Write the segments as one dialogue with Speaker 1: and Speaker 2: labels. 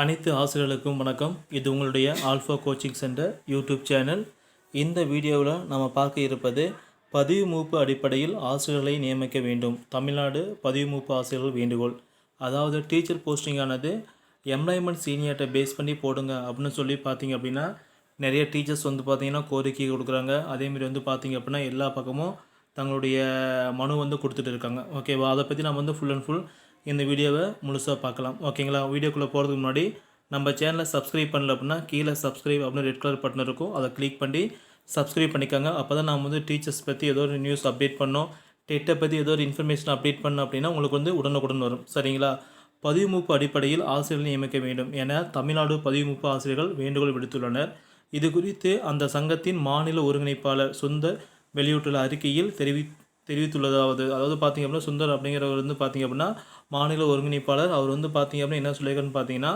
Speaker 1: அனைத்து ஆசிரியர்களுக்கும் வணக்கம். இது உங்களுடைய Alpha coaching centre YouTube channel இந்த வீடியோவில் நம்ம பார்க்க இருப்பது பதிவு மூப்பு அடிப்படையில் ஆசிரியர்களை நியமிக்க வேண்டும். தமிழ்நாடு பதிவு மூப்பு ஆசிரியர்கள் வேண்டுகோள். அதாவது டீச்சர் போஸ்டிங்கானது எம்ப்ளாய்மெண்ட் சீனியர்கிட்ட பேஸ் பண்ணி போடுங்க அப்படின்னு சொல்லி பார்த்தீங்க அப்படின்னா நிறைய டீச்சர்ஸ் வந்து பார்த்திங்கன்னா கோரிக்கை கொடுக்குறாங்க. அதேமாரி வந்து பார்த்திங்க அப்படின்னா எல்லா பக்கமும் தங்களுடைய மனு வந்து கொடுத்துட்டு இருக்காங்க. ஓகேவா அதை பற்றி நம்ம வந்து ஃபுல் அண்ட் ஃபுல் இந்த வீடியோவை முழுசாக பார்க்கலாம். ஓகேங்களா? வீடியோக்குள்ளே போகிறதுக்கு முன்னாடி நம்ம சேனலை சப்ஸ்கிரைப் பண்ணல அப்படின்னா கீழே சப்ஸ்கிரைப் அப்படின்னு ரெட் கலர் பட்டன் இருக்கும். அதை கிளிக் பண்ணி சப்ஸ்கிரைப் பண்ணிக்கோங்க. அப்போ தான் நான் வந்து டீச்சர்ஸ் பற்றி ஏதோ ஒரு நியூஸ் அப்டேட் பண்ணோம். டெட்டை பற்றி ஏதோ ஒரு இன்ஃபர்மேஷன் அப்டேட் பண்ணோம் அப்படின்னா உங்களுக்கு வந்து உடனுக்குடன் வரும். சரிங்களா? பதிவுமூப்பு அடிப்படையில் ஆசிரியர்கள் நியமிக்க வேண்டும் என தமிழ்நாடு பதிவுமூப்பு ஆசிரியர்கள் வேண்டுகோள் விடுத்துள்ளனர். இது குறித்து அந்த சங்கத்தின் மாநில ஒருங்கிணைப்பாளர் சுந்தர் வெளியிட்டுள்ள அறிக்கையில் தெரிவி தெரிவித்துள்ளதாவது. அதாவது பார்த்திங்க அப்படின்னா சுந்தர் அப்படிங்கிறவர் வந்து பார்த்திங்க அப்படின்னா மாநில ஒருங்கிணைப்பாளர். அவர் வந்து பார்த்திங்க அப்படின்னா என்ன சொல்லியிருக்காருன்னு பார்த்தீங்கன்னா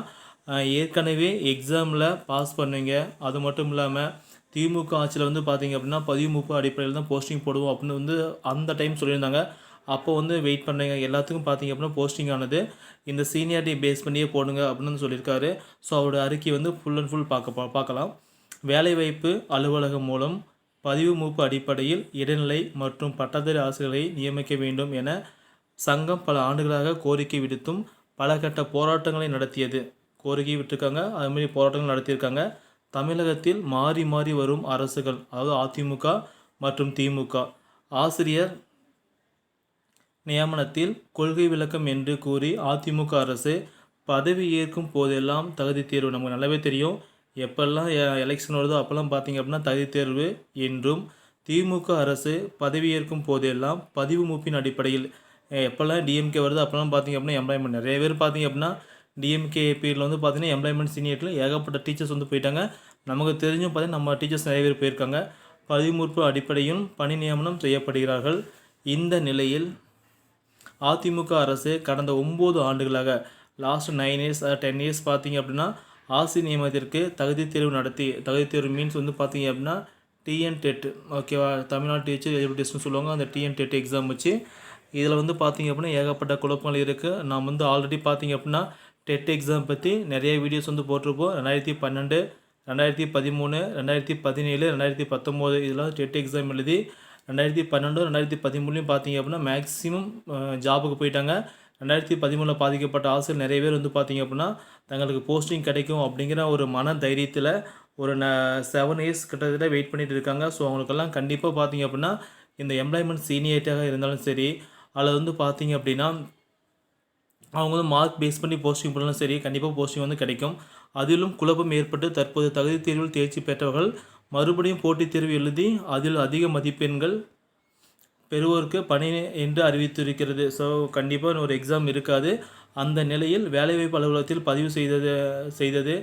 Speaker 1: ஏற்கனவே எக்ஸாமில் பாஸ் பண்ணுவீங்க. அது மட்டும் இல்லாமல் திமுக ஆட்சியில் வந்து பார்த்திங்க அப்படின்னா பதிவுமுப்பு அடிப்படையில் தான் போஸ்டிங் போடுவோம் அப்படின்னு வந்து அந்த டைம் சொல்லியிருந்தாங்க. அப்போ வந்து வெயிட் பண்ணுங்க. எல்லாத்துக்கும் பார்த்தீங்க அப்படின்னா போஸ்டிங் ஆனது. இந்த சீனியாரிட்டி பேஸ் பண்ணியே போடுங்க அப்படின்னு சொல்லியிருக்காரு. ஸோ அவரோட அறிக்கை வந்து ஃபுல் அண்ட் ஃபுல் பார்க்க பார்க்கலாம். வேலைவாய்ப்பு அலுவலகம் மூலம் பதிவு மூப்பு அடிப்படையில் இடைநிலை மற்றும் பட்டதாரி ஆசிரியர்களை நியமிக்க வேண்டும் என சங்கம் பல ஆண்டுகளாக கோரிக்கை விடுத்தும் பல கட்ட போராட்டங்களை நடத்தியது. கோரிக்கை விட்டிருக்காங்க. அதுமாரி போராட்டங்கள் நடத்தியிருக்காங்க. தமிழகத்தில் மாறி மாறி வரும் அரசுகள் அதாவது அதிமுக மற்றும் திமுக. ஆசிரியர் நியமனத்தில் கொள்கை விளக்கம் என்று கூறி அதிமுக அரசு பதவி ஏற்கும் போதெல்லாம் தகுதி தேர்வு நமக்கு நல்லாவே தெரியும். எப்பெல்லாம் எலெக்ஷன் வருதோ அப்போல்லாம் பார்த்தீங்க அப்படின்னா தகுதி தேர்வு என்றும் திமுக அரசு பதவியேற்கும் போதெல்லாம் பதிவு மூப்பின் அடிப்படையில் எப்போல்லாம் டிஎம்கே வருதோ அப்போல்லாம் பார்த்தீங்க அப்படின்னா எம்ப்ளாய்மெண்ட் நிறைய பேர் பார்த்தீங்க அப்படின்னா டிஎம்கே பீரியடில் வந்து பார்த்தீங்கன்னா எம்ப்ளாய்மெண்ட் சீனியரில் ஏகப்பட்ட டீச்சர்ஸ் வந்து போயிட்டாங்க. நமக்கு தெரிஞ்சும் பார்த்தீங்கன்னா நம்ம டீச்சர்ஸ் நிறைய பேர் போயிருக்காங்க. பதிவுமூப்பு அடிப்படையும் பணி நியமனம் செய்யப்படுகிறார்கள். இந்த நிலையில் அதிமுக அரசு கடந்த ஒம்பது ஆண்டுகளாக last nine years ten years பார்த்தீங்க அப்படின்னா ஆசி நியமனத்திற்கு தகுதி தேர்வு நடத்தி தகுதி தேர்வு மீன்ஸ் வந்து பார்த்தீங்க அப்படின்னா டிஎன் டெட் ஓகேவா தமிழ்நாடு டீச்சர் எலிஜிபிலிட்டி சொல்லுவாங்க. அந்த டிஎன் டெட் எக்ஸாம் வச்சு இதில் வந்து பார்த்தீங்க அப்படின்னா ஏகப்பட்ட குழப்பங்கள் இருக்குது நாம் வந்து ஆல்ரெடி பார்த்தீங்க அப்படின்னா டெட் எக்ஸாம் பற்றி நிறைய வீடியோஸ் வந்து போட்டிருப்போம். ரெண்டாயிரத்தி பன்னெண்டு ரெண்டாயிரத்தி பதிமூணு ரெண்டாயிரத்தி பதினேழு ரெண்டாயிரத்தி பத்தொம்போது இதெல்லாம் டெட் எக்ஸாம் எழுதி ரெண்டாயிரத்தி பன்னெண்டு ரெண்டாயிரத்தி பதிமூணுலையும் பார்த்தீங்க அப்படின்னா மேக்ஸிமம் ஜாபுக்கு போயிட்டாங்க. ரெண்டாயிரத்தி பதிமூணில் பாதிக்கப்பட்ட ஆசிரியர் நிறைய பேர் வந்து பார்த்தீங்க அப்படின்னா தங்களுக்கு போஸ்டிங் கிடைக்கும் அப்படிங்கிற ஒரு மன தைரியத்தில் ஒரு ந செவன் இயர்ஸ் கிட்டத்தட்ட வெயிட் பண்ணிட்டு இருக்காங்க. ஸோ அவங்களுக்கெல்லாம் கண்டிப்பாக பார்த்தீங்க அப்படின்னா இந்த எம்ப்ளாய்மெண்ட் சீனியரிட்டியாக இருந்தாலும் சரி அதில் வந்து பார்த்தீங்க அப்படின்னா அவங்க வந்து மார்க் பேஸ் பண்ணி போஸ்டிங் பண்ணாலும் சரி கண்டிப்பாக போஸ்டிங் வந்து கிடைக்கும். அதிலும் குழப்பம் ஏற்பட்டு தற்போது தகுதி தேர்வில் தேர்ச்சி பெற்றவர்கள் மறுபடியும் போட்டித் தேர்வு எழுதி அதில் அதிக மதிப்பெண்கள் பெறுவோருக்கு பணி என்று அறிவித்திருக்கிறது. ஸோ கண்டிப்பாக ஒரு எக்ஸாம் இருக்காது. அந்த நிலையில் வேலைவாய்ப்பு அலுவலகத்தில் பதிவு செய்தது செய்தது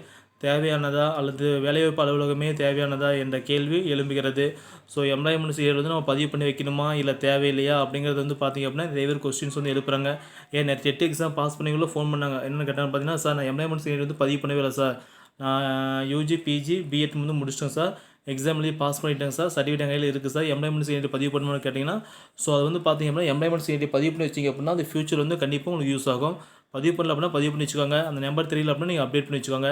Speaker 1: தேவையானதா அல்லது வேலைவாய்ப்பு அலுவலகமே தேவையானதா என்ற கேள்வி எழும்புகிறது. ஸோ எம்ப்ளாய்மெண்ட் செய்கிறது வந்து நம்ம பதிவு பண்ணி வைக்கணுமா? இல்லை தேவையில்லையா? அப்படிங்கிறது வந்து பார்த்திங்க அப்படின்னா நிறைய பேர் கொஸ்டின்ஸ் வந்து எழுப்புறாங்க. ஏன் நேற்று டெட் எக்ஸாம் பாஸ் பண்ணிங்களும் ஃபோன் பண்ணாங்க. என்னென்னு கேட்டாங்க பார்த்தீங்கன்னா சார் நான் எம்ப்ளாய்மெண்ட் செய்கிறது வந்து பதிவு பண்ணவே இல்லை சார். நான் யூஜி பிஜி பிஎட் வந்து முடிச்சிட்டேன் சார். எக்ஸாம் எழுதி பாஸ் பண்ணிட்டேங்க சார். சர்டிஃபிகேட் கையில் இருக்குது சார். எம்ப்ளாய்மெண்ட் சீனியர் பதிவு பண்ணணும்னு கேட்டிங்கன்னா ஸோ அது வந்து பார்த்தீங்க அப்படின்னா எம்ப்ளாய்மெண்ட் சீனியர் பதிவு பண்ணி வச்சிங்க அப்படின்னா அது ஃபியூச்சர் வந்து கண்டிப்பாக உங்களுக்கு யூஸ் ஆகும். பதிவு பண்ணல அப்படின்னா பதிவு பண்ணி வச்சுக்கோங்க. அந்த நம்பர் தெரியல அப்படின்னா நீங்கள் அப்டேட் பண்ணி வச்சுக்கோங்க.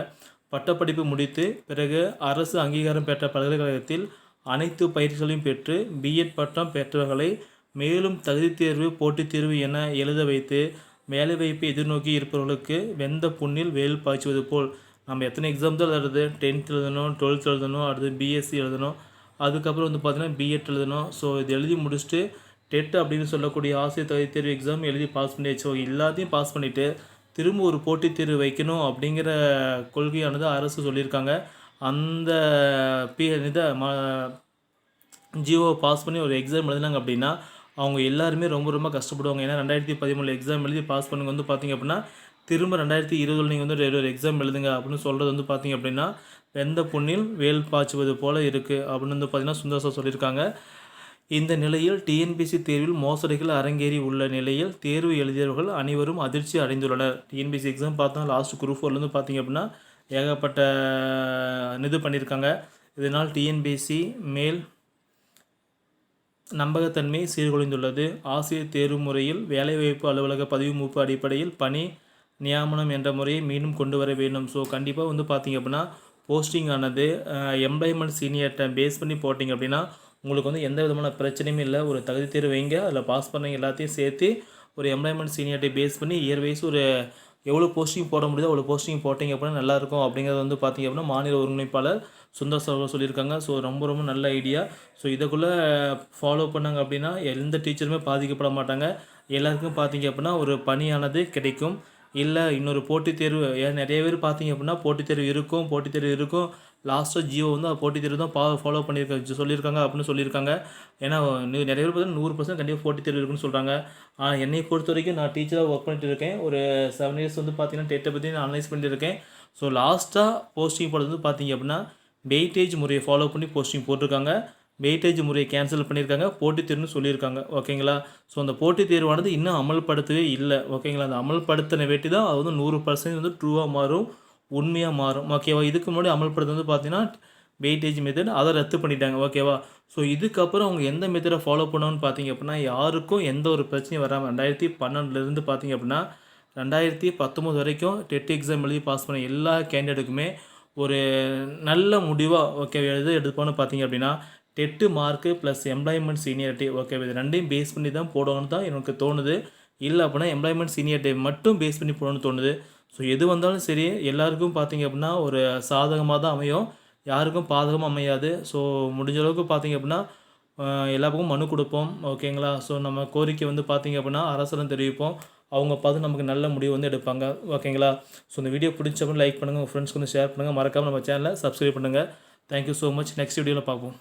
Speaker 1: பட்டப்படிப்பு முடித்து பிறகு அரசு அங்கீகாரம் பெற்ற பல்கலைக்கழகத்தில் அனைத்து பயிற்சிகளையும் பெற்று பிஎட் பட்டம் பெற்றவர்களை மேலும் தகுதி தேர்வு போட்டித் தேர்வு என எழுத வைத்து வேலைவாய்ப்பை எதிர்நோக்கி இருப்பவர்களுக்கு வெந்த புண்ணில் வேல் பாய்ச்சுவது போல். நம்ம எத்தனை எக்ஸாம் தான் எழுதுறது? டென்த் எழுதணும் டுவெல்த் எழுதணும் அடுத்து பிஎஸ்சி எழுதணும். அதுக்கப்புறம் வந்து பார்த்தீங்கன்னா பிஎட் எழுதணும். ஸோ இது எழுதி முடிச்சுட்டு டெட் அப்படின்னு சொல்லக்கூடிய ஆசிரியர் தகுதி தேர்வு எக்ஸாம் எழுதி பாஸ் பண்ணியாச்சு. எல்லாத்தையும் பாஸ் பண்ணிவிட்டு திரும்ப ஒரு போட்டித் தேர்வு வைக்கணும் அப்படிங்கிற கொள்கையானது அரசு சொல்லியிருக்காங்க. அந்த பி இதை ம ஜிஓ பாஸ் பண்ணி ஒரு எக்ஸாம் எழுதினாங்க அப்படின்னா அவங்க எல்லாருமே ரொம்ப ரொம்ப கஷ்டப்படுவாங்க. ஏன்னா ரெண்டாயிரத்தி பதிமூணு எக்ஸாம் எழுதி பாஸ் பண்ணுங்க வந்து பார்த்தீங்க அப்படின்னா திரும்ப ரெண்டாயிரத்தி இருபதில் நீங்கள் வந்து ஒரு எக்ஸாம் எழுதுங்க அப்படின்னு சொல்கிறது வந்து பார்த்தீங்க அப்படின்னா வெந்த பொண்ணில் வேல் பாய்ச்சுவது போல் இருக்குது அப்படின்னு வந்து பார்த்திங்கன்னா சுந்தரசா சொல்லியிருக்காங்க. இந்த நிலையில் டிஎன்பிசி தேர்வில் மோசடிகள் அரங்கேறி உள்ள நிலையில் தேர்வு எழுதியவர்கள் அனைவரும் அதிர்ச்சி அடைந்துள்ளனர். டிஎன்பிசி எக்ஸாம் பார்த்தா லாஸ்ட் குரூப் ஃபோர்லேருந்து பார்த்தீங்க அப்படின்னா ஏகப்பட்ட இது பண்ணியிருக்காங்க. இதனால் டிஎன்பிசி மேல் நம்பகத்தன்மை சீர்குலைந்துள்ளது. ஆசிரியர் தேர்வு முறையில் வேலைவாய்ப்பு அலுவலக பதிவு மூப்பு அடிப்படையில் பணி நியாமனம் என்ற முறையை மீண்டும் கொண்டு வர வேண்டும். ஸோ கண்டிப்பாக வந்து பார்த்தீங்க அப்படின்னா போஸ்டிங் ஆனது எம்ப்ளாய்மெண்ட் சீனியர்கிட்ட பேஸ் பண்ணி போட்டிங்க அப்படின்னா உங்களுக்கு வந்து எந்த விதமான பிரச்சனையும் இல்லை. ஒரு தகுதி தேர்வு வைங்க. அதில் பாஸ் பண்ணவங்க எல்லாத்தையும் சேர்த்து ஒரு எம்ப்ளாய்மெண்ட் சீனியர்ட்டை பேஸ் பண்ணி இயர் வைஸ் ஒரு எவ்வளோ போஸ்டிங் போட முடியுதோ அவ்வளோ போஸ்டிங் போட்டிங்க அப்படின்னா நல்லாயிருக்கும் அப்படிங்கிறது வந்து பார்த்திங்க அப்படின்னா மாநில ஒருங்கிணைப்பாளர் சுந்தர் சர்வர் சொல்லியிருக்காங்க. ஸோ ரொம்ப ரொம்ப நல்ல ஐடியா ஸோ இதுக்குள்ளே ஃபாலோ பண்ணாங்க அப்படின்னா எந்த டீச்சருமே பாதிக்கப்பட மாட்டாங்க. எல்லாருக்கும் பார்த்திங்க அப்படின்னா ஒரு பணியானது கிடைக்கும். இல்லை இன்னொரு போட்டித் தேர்வு ஏன் நிறைய பேர் பார்த்திங்க அப்படின்னா போட்டித் தேர்வு இருக்கும் போட்டித் தேர்வு இருக்கும். லாஸ்ட்டாக ஜியோ வந்து அது போட்டித் தேர்வு தான் பா ஃபாலோ பண்ணியிருக்க சொல்லியிருக்காங்க அப்படின்னு சொல்லியிருக்காங்க. ஏன்னா நிறைய பேர் பார்த்தீங்கன்னா நூறு பர்சன்ட் கண்டிப்பாக போட்டி தேர்வு இருக்குன்னு சொல்கிறாங்க ஆனால் என்னை பொறுத்த வரைக்கும் நான் டீச்சராக ஒர்க் பண்ணிட்டு இருக்கேன். ஒரு செவன் இயர்ஸ் வந்து பார்த்தீங்கன்னா டெட்டை பற்றி நான் அனலைஸ் பண்ணிட்டு இருக்கேன். ஸோ லாஸ்ட்டாக போஸ்டிங் போடுறது வந்து பார்த்தீங்க அப்படின்னா வெயிட்டேஜ் முறையை ஃபாலோ பண்ணி போஸ்டிங் போட்டிருக்காங்க. வெயிட்டேஜ் முறையை கேன்சல் பண்ணியிருக்காங்க. போட்டித் தேர்வுன்னு சொல்லியிருக்காங்க. ஓகேங்களா ஸோ அந்த போட்டித் தேர்வானது இன்னும் அமல்படுத்தவே இல்லை. ஓகேங்களா அந்த அமல்படுத்தின வேட்டி தான் அது வந்து நூறு பர்சன்ட் வந்து ட்ரூவாக மாறும். உண்மையாக மாறும். ஓகேவா இதுக்கு முன்னாடி அமல்படுத்த வந்து பார்த்தீங்கன்னா வெயிட்டேஜ் மெத்தட் அதை ரத்து பண்ணிட்டாங்க. ஓகேவா ஸோ இதுக்கப்புறம் அவங்க எந்த மெத்தடை ஃபாலோ பண்ணணும்னு பார்த்தீங்க அப்படின்னா யாருக்கும் எந்த ஒரு பிரச்சனையும் வராமல் ரெண்டாயிரத்தி பன்னெண்டுலேருந்து பார்த்தீங்க அப்படின்னா ரெண்டாயிரத்தி பத்தொம்போது வரைக்கும் டெட் எக்ஸாம் எழுதி பாஸ் பண்ண எல்லா கேண்டிடேட்டுக்குமே ஒரு நல்ல முடிவாக ஓகே எது எடுப்போன்னு பார்த்தீங்க அப்படின்னா TET mark plus employment seniority okay இது ரெண்டையும் பேஸ் பண்ணி தான் போடணும்னு தான் எனக்கு தோணுது. இல்லை அப்படின்னா எம்ப்ளாய்மெண்ட் சீனியரிட்டி மட்டும் பேஸ் பண்ணி போடணும்னு தோணுது. ஸோ எது வந்தாலும் சரி எல்லாருக்கும் பார்த்தீங்க அப்படின்னா ஒரு சாதகமாக தான் அமையும். யாருக்கும் பாதகமாக அமையாது. ஸோ முடிஞ்ச அளவுக்கு பார்த்தீங்க அப்படின்னா எல்லா பக்கமும் மனு கொடுப்போம். ஓகேங்களா ஸோ நம்ம கோரிக்கை வந்து பார்த்திங்க அப்படின்னா அரசரம் தெரிவிப்போம். அவங்க பார்த்து நமக்கு நல்ல முடிவு வந்து எடுப்பாங்க. ஓகேங்களா ஸோ இந்த வீடியோ பிடிச்சப்போ லைக் பண்ணுங்கள் உங்கள் ஃப்ரெண்ட்ஸ்க்கு வந்து ஷேர் பண்ணுங்கள் மறக்காமல் நம்ம சேனலை சப்ஸ்கிரைப் பண்ணுங்கள் தேங்க்யூ ஸோ மச் நெக்ஸ்ட் வீடியோவில் பார்ப்போம்.